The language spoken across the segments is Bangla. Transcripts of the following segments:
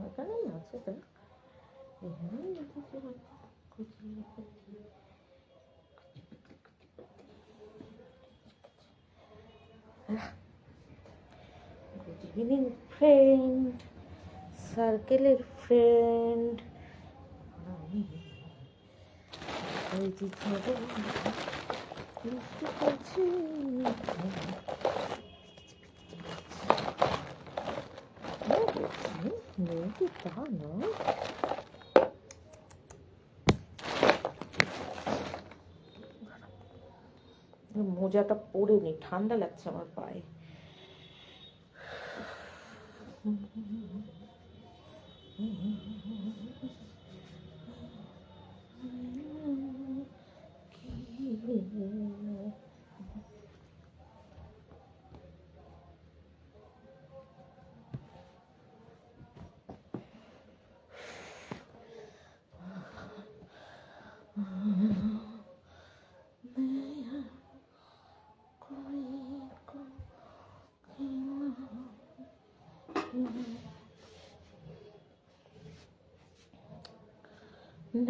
এখানেই আছে তো এখানেই গুড ইভিনিং ফ্রেন্ড সার্কেলের ফ্রেন্ড আমি ওই মিষ্টি করছি মেয়েটি তা নয় মোজাটা পরে নি ঠান্ডা লাগছে আমার পায়ে। サ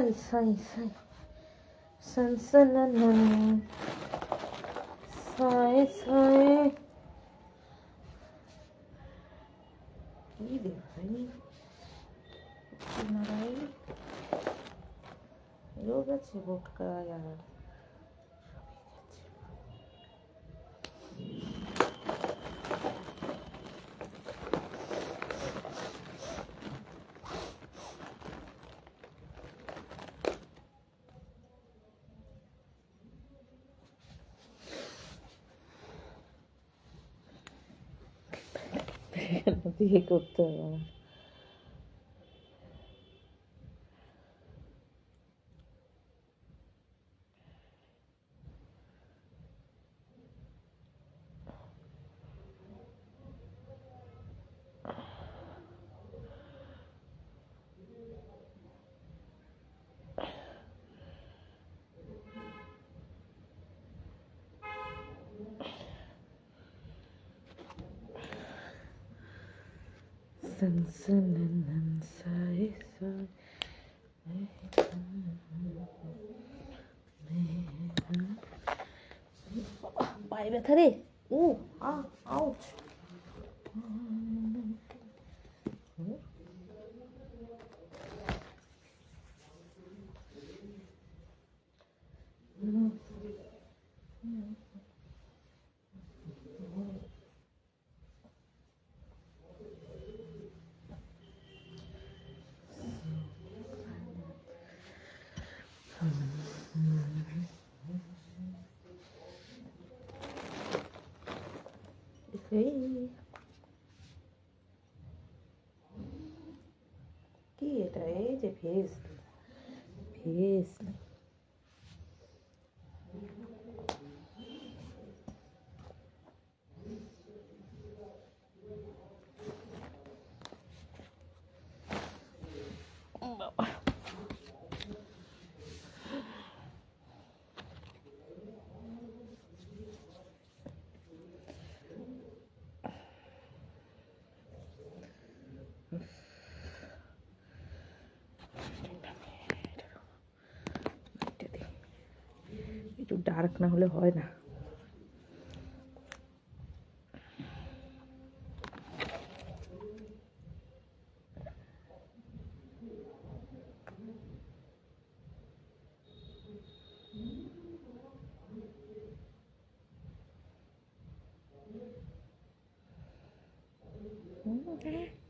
イサイサイサンサラナナサイサイ রোগ আছে বোটকা আর দিয়ে করতে হবে আমার। 슨슨한 사이 사이 어, 마이 배터리? 오! এই কি এটা এই যে ভেজ ডার্ক না হলে হয় না Mm-hmm.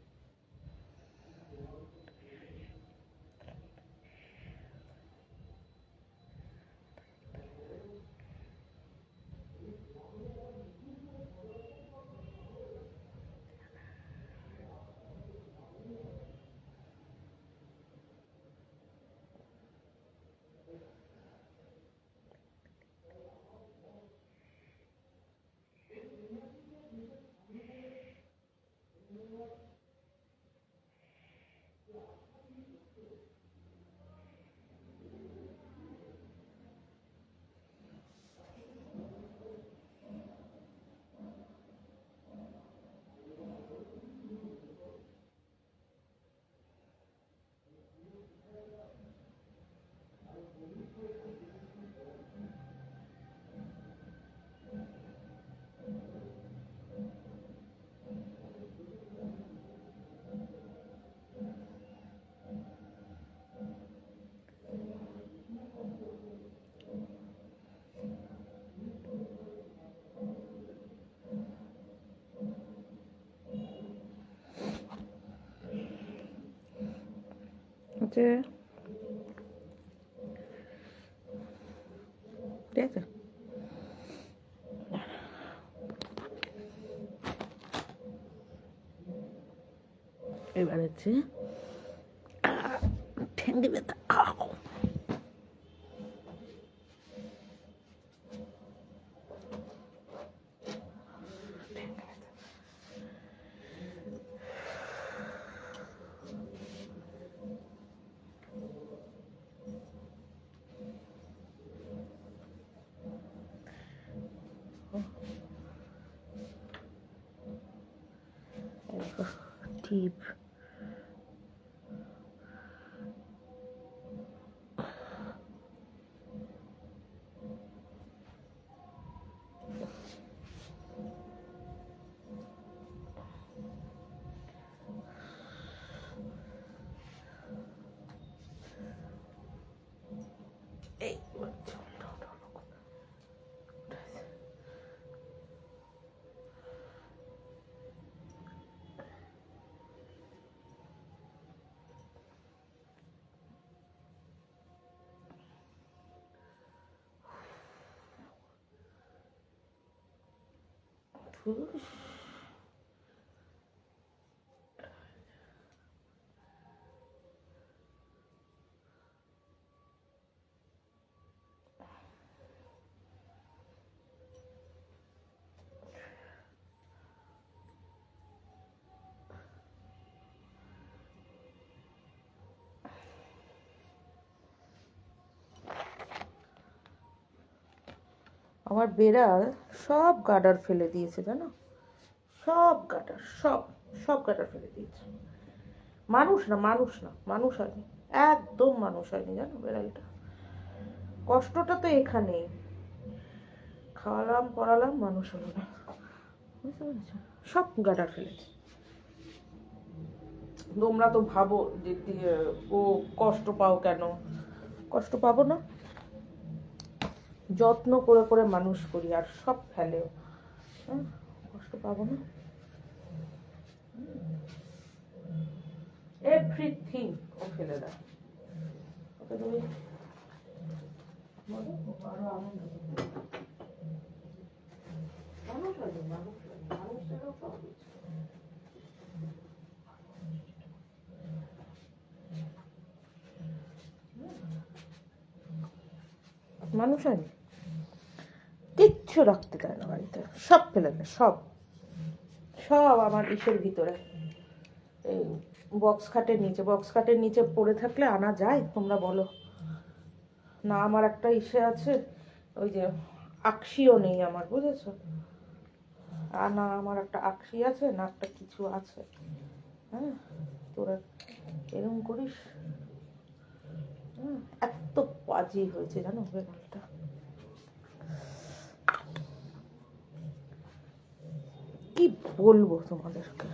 আছে ঠিক আছে এবার হচ্ছে keep Uf. আমার বেড়াল সব গাডার ফেলে দিয়েছে, জানো? সব গাডার, সব সব গাডার ফেলে দিয়েছে। মানুষ না মানুষ না, মানুষ হয়নি, একদম মানুষ হয়নি, জানো বেড়ালটা? কষ্টটা তো এখানে। খাওয়ালাম, পড়ালাম, মানুষ হলো না। বুঝতে সব গাডার ফেলেছে তোমরা তো ভাবো যে, ও কষ্ট পাও কেন? কষ্ট পাবো না? যত্ন করে করে মানুষ করি, আর সব ফেলেও। হ্যাঁ কষ্ট পাবো না। এভরিথিং ও ফেলে মানুষ হয়নি কিচ্ছু রাখতে দেয় না বাড়িতে। সব ফেলে দেয়, সব। সব আমার ইসের ভিতরে। এই বক্স খাটের নিচে বক্স খাটের নিচে পড়ে থাকলে আনা যায়, তোমরা বলো। না, আমার একটা ইসে আছে, ওই যে আকশিও নেই আমার, বুঝেছ? আর না, আমার একটা আকশি আছে, না একটা কিছু আছে। হ্যাঁ তোরা এরকম করিস? এত বাজি হয়েছে জানো বেড়ালটা কি বলব তোমাদেরকে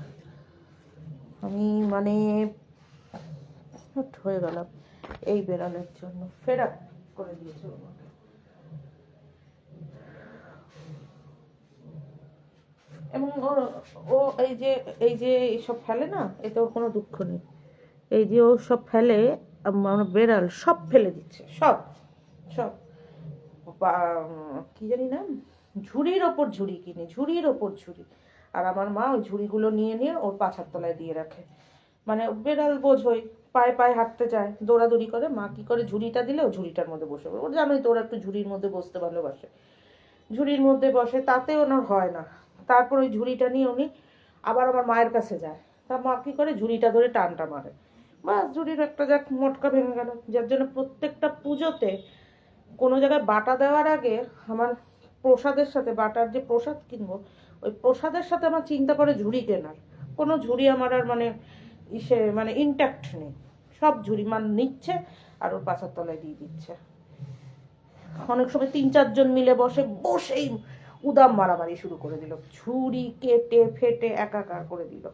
আমি মানে হয়ে গেলাম এই বেড়ালের জন্য। ফেরা করে দিয়েছে এবং ও- ও এই যে এই যে এইসব ফেলে না এতে ওর কোনো দুঃখ নেই। এই যে ও সব ফেলে আমার বেড়াল সব ফেলে দিচ্ছে, সব সব। কি জানি না ঝুড়ির ওপর ঝুড়ি কিনে, ঝুড়ির ওপর ঝুড়ি। আর আমার মা ওই ঝুড়িগুলো নিয়ে নিয়ে ওর পাছার তলায় দিয়ে রাখে। মানে বেড়াল বোঝোই, পায়ে পায়ে হাঁটতে যায় দৌড়াদৌড়ি করে। মা কি করে ঝুড়িটা দিলে ও ঝুড়িটার মধ্যে বসে পড়ে। ওর জানোই তো ওরা একটু ঝুড়ির মধ্যে বসতে ভালোবাসে। ঝুড়ির মধ্যে বসে তাতে ওনার হয় না। তারপর ওই ঝুড়িটা নিয়ে উনি আবার আমার মায়ের কাছে যায়। তা মা কি করে ঝুড়িটা ধরে টানটা মারে। বা ঝুড়ির একটা যাক, মোটকা ভেঙে গেল। যার জন্য প্রত্যেকটা পুজোতে কোনো জায়গায় বাটা দেওয়ার আগে আমার প্রসাদের সাথে বাটার যে প্রসাদ কিনবো ওই প্রসাদের সাথে আমার চিন্তা করে ঝুড়ি কেনার। কোনো ঝুড়ি আমার আর মানে ইসে মানে ইনট্যাক্ট নেই। সব ঝুড়ি মান নিচ্ছে আর ওর পাছার তলায় দিয়ে দিচ্ছে। অনেক সময় তিন চারজন মিলে বসে, বসেই উদাম মারামারি শুরু করে দিল। ঝুড়ি কেটে, ফেটে, একাকার করে দিল।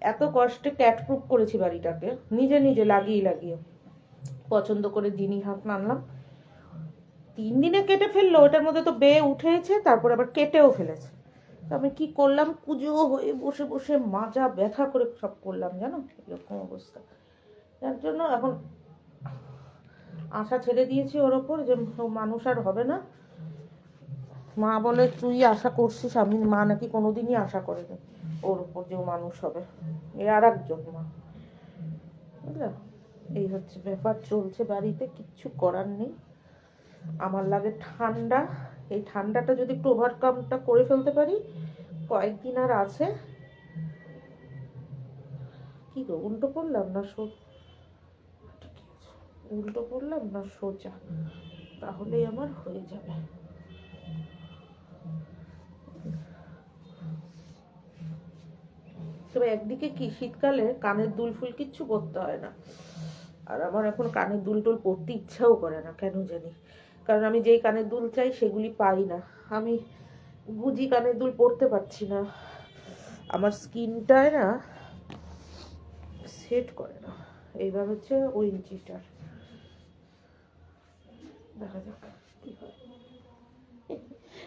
এত কষ্টে ক্যাট প্রুফ করেছি বাড়িটাকে। নিজে নিজে লাগিয়ে লাগিয়ে। পছন্দ করে জিনি হাত আনলাম তিন দিনে কেটে ফেলল। ওটার মধ্যে তো বেয়ে উঠেছে, তারপর আবার কেটেও ফেলেছে। তো আমি কি করলাম? পুজো হয়ে বসে বসে মাজা ব্যথা করে সব করলাম, জানো? এরকম অবস্থা। যার জন্য এখন আশা ছেড়ে দিয়েছি ওর ওপর যে মানুষ আর হবে না। মা বলে, তুই আশা করছিস? আমি, মা নাকি কোনোদিনই আশা করেনি ওর উপর যে মানুষ হবে। এ আর একজন মা। বুঝলা? এই হচ্ছে ব্যাপার, চলছে বাড়িতে, কিচ্ছু করার নেই। আমার লাগে ঠান্ডা। এই ঠান্ডাটা যদি একটু ওভারকামটা করে ফেলতে পারি, কয়েকদিন আর আছে। কি গো, উল্টো পড়লাম না সো? উল্টো পড়লাম না সোজা? তাহলেই আমার হয়ে যাবে। তবে একদিকে কি, শীতকালে কানের দুল ফুল কিচ্ছু করতে হয় না। আর আমার এখন কানের দুল টুল পরতে ইচ্ছাও করে না, কেন জানি? কারণ আমি যেই কানের দুল চাই সেগুলি পাই না। আমি গুজি কানের দুল পরতে পারছি না। আমার স্কিনটায় না সেট করে না। এইবার হচ্ছে ওই ইঞ্চিটার দেখা যাক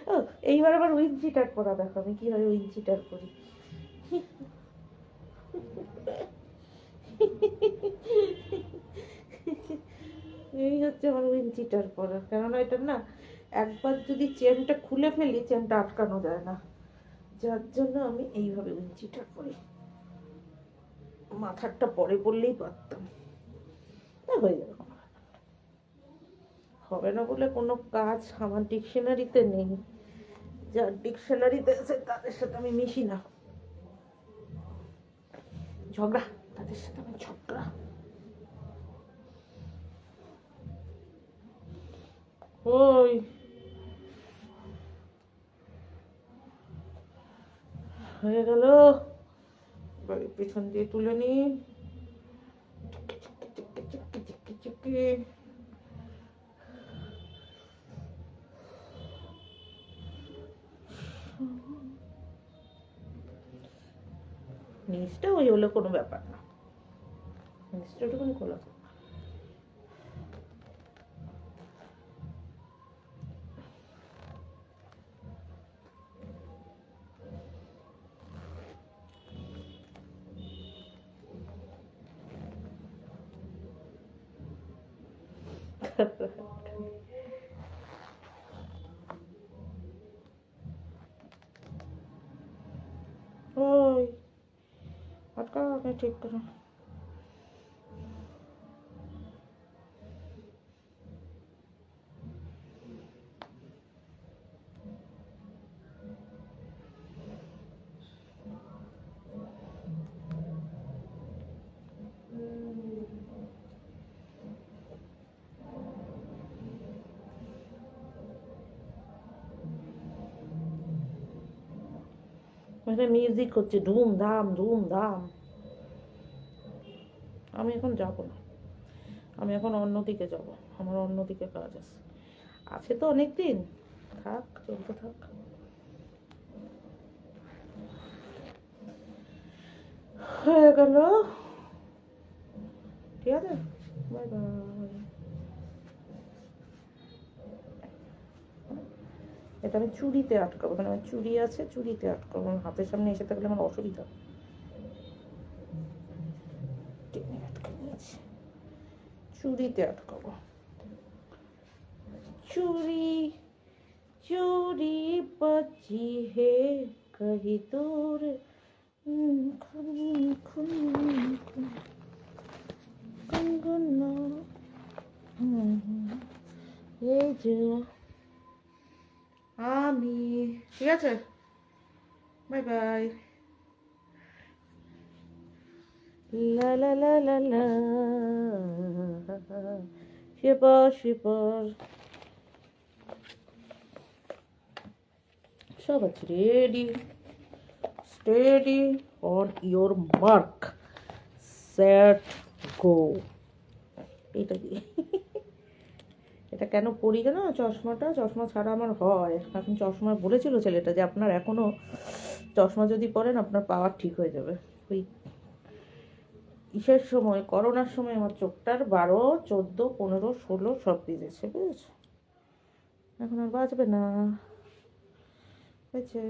ও, এইবার আবার ওই ইঞ্চিটার পরা দেখো আমি কি হয় ওই ইঞ্চিটার করি এই হচ্ছে আমার উইঞ্চিটার পরা কেননা এটা না, একবার যদি চেনটা খুলে ফেলি, চেনটা আটকানো যায় না। যার জন্য আমি এইভাবে উইঞ্চিটার পরি মাথারটা পরে পড়লেই পারতাম। তা হয়ে যাবে হবে না বলে কোনো কাজ আমার ডিকশনারিতে নেই। যার ডিকশনারিতে আছে, তাদের সাথে আমি মিশি না। ঝগড়া, তাদের সাথে আমি ঝগড়া ওই। হয়ে গেল। বাড়ির পেছন দিয়ে তুলে নি। নিচটা ওই হলে কোনো ব্যাপার না। নিচটা ওটুকুনি খোলা। থাক। ওই আটকা মানে মিউজিক হচ্ছে ধুম ধাম ধুম ধাম আমি এখন যাব না। আমি এখন অন্যদিকে যাব। আমার অন্যদিকে কাজ আছে। আছে তো অনেক দিন থাক, চলতে থাক। হয়ে গেল। ঠিক আছে? বাই বাই এটা আমি চুরিতে আটকাবো মানে আমার চুরি আছে চুরিতে আটকাবো, আমার হাতের সামনে এসে থাকলে আমার অসুবিধা চুরিতে আটকাবো চুরি চুরি বচি হে, কহি তোর কঙ্গনা হে যা আমি, ঠিক আছে? বাই বাই লা লা লা লা লা শুয়ে পড় সব আছে ready steady on your mark set go এটা দিয়ে এটা কেন পরি জানো চশমাটা? চশমা ছাড়া আমার হয়। এখন চশমা বলেছিল ছেলেটা যে আপনার এখনও চশমা যদি পরেন আপনার পাওয়ার ঠিক হয়ে যাবে। ওই ইসের সময়? করোনার সময় আমার চোখটার বারো, চোদ্দ, পনেরো, ষোলো সব বিজেছে বুঝেছ? এখন আর বাঁচবে না। হয়েছে।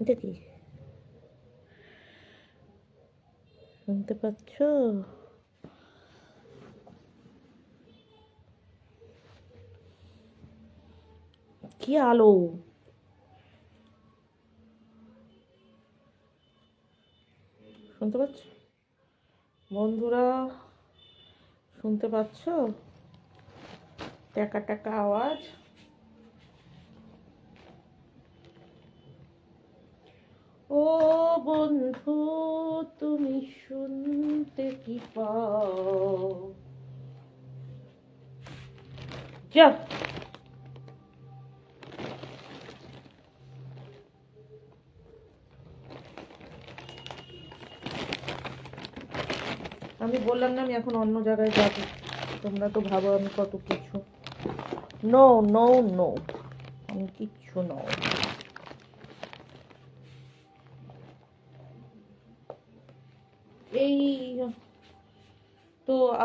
এটা কি? শুনতে পাচ্ছ? কি আলো? শুনতে পাচ্ছ? বন্ধুরা শুনতে পাচ্ছ? টাকা টাকা আওয়াজ। ও বন্ধু, তুমি শুনতে কি পাও? যা। আমি বললাম না, আমি এখন অন্য জায়গায় যাব। তোমরা তো ভাবো আমি কত কিছু। নো নো নো আমি কিচ্ছু নও।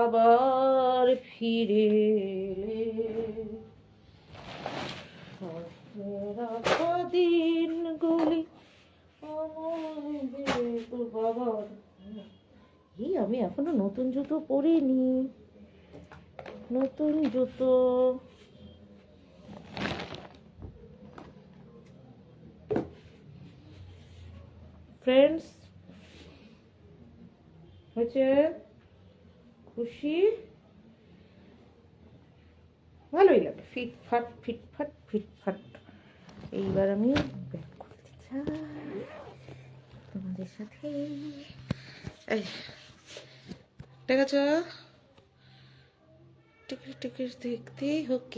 আবার ফিরে তোর বাবার এই আমি এখনও নতুন জুতো পরিনি। নতুন জুতো। ফ্রেন্ডস হয়েছে? খুশি। ভালোই লাগে ফিটফাট ফিটফাট ফিটফাট এইবার আমি ব্যাক করতে চাই তোমাদের সাথে। ঠিক আছে টিকিট টিকিট দেখতে হোক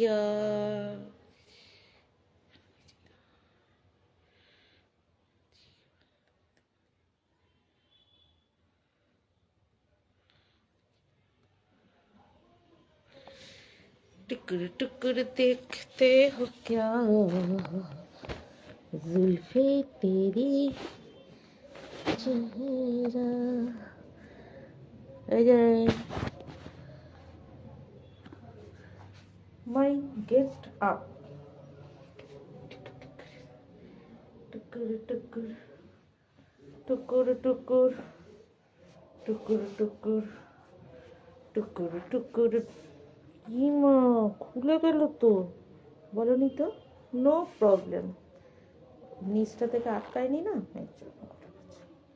टुकड़ टुकड़ देखते हो क्या? जुल्फे तेरी चेहरा। अरे माई गेस्ट अप। टुकुर टुकुर टुकुर टुकुर टुकुर टुकुर टुकुर टुकुर কি মা খুলে গেল তো। বলনি তো নো প্রবলেম নিচটা থেকে আটকায় নি? না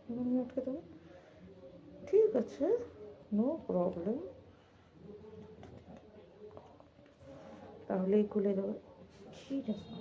আমি আটকে দেবো। ঠিক আছে নো প্রবলেম তাহলেই খুলে দেবো ঠিক আছে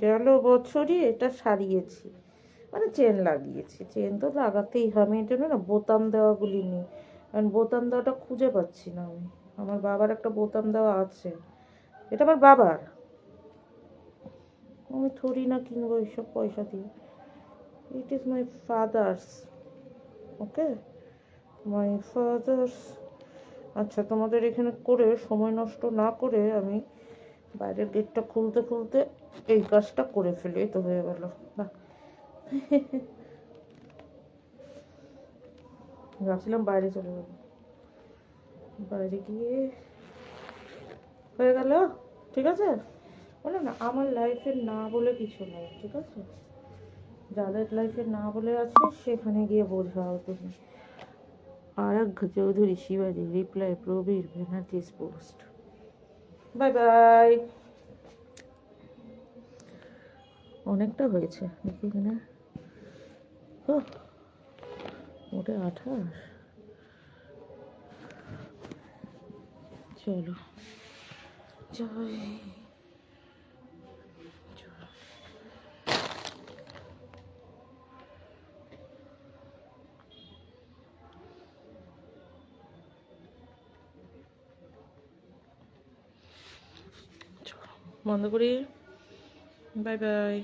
গেল বছরই এটা সারিয়েছি। মানে চেন লাগিয়েছি। চেন তো লাগাতেই হবে এর জন্য না বোতাম দেওয়াগুলি নিই। কারণ বোতাম দেওয়াটা খুঁজে পাচ্ছি না আমি। আমার বাবার একটা বোতাম দেওয়া আছে। এটা আমার বাবার। আমি থরি না কিনবো এইসব পয়সা দিয়ে। It is my father's okay my father's আচ্ছা তোমাদের এখানে করে সময় নষ্ট না করে আমি বাইরের গেটটা খুলতে খুলতে এই কাজটা করে ফেলি তো হয়ে গেল। ভাবছিলাম বাইরে চলে যাব। বাইরে গিয়ে হয়ে গেল, ঠিক আছে? বলে না, আমার লাইফে না বলে কিছু নেই, ঠিক আছে? যাদের লাইফে না বলে আছে, সেখানে গিয়ে বোঝাও তুমি আরাঘ্য চৌধুরী, শিবাজি, reply, Prabir Banerjee's post bye bye. অনেকটা হয়েছে, দেখি কিনা ওটা আঠাশ। চলো। জয় বন্ধ করি। Bye bye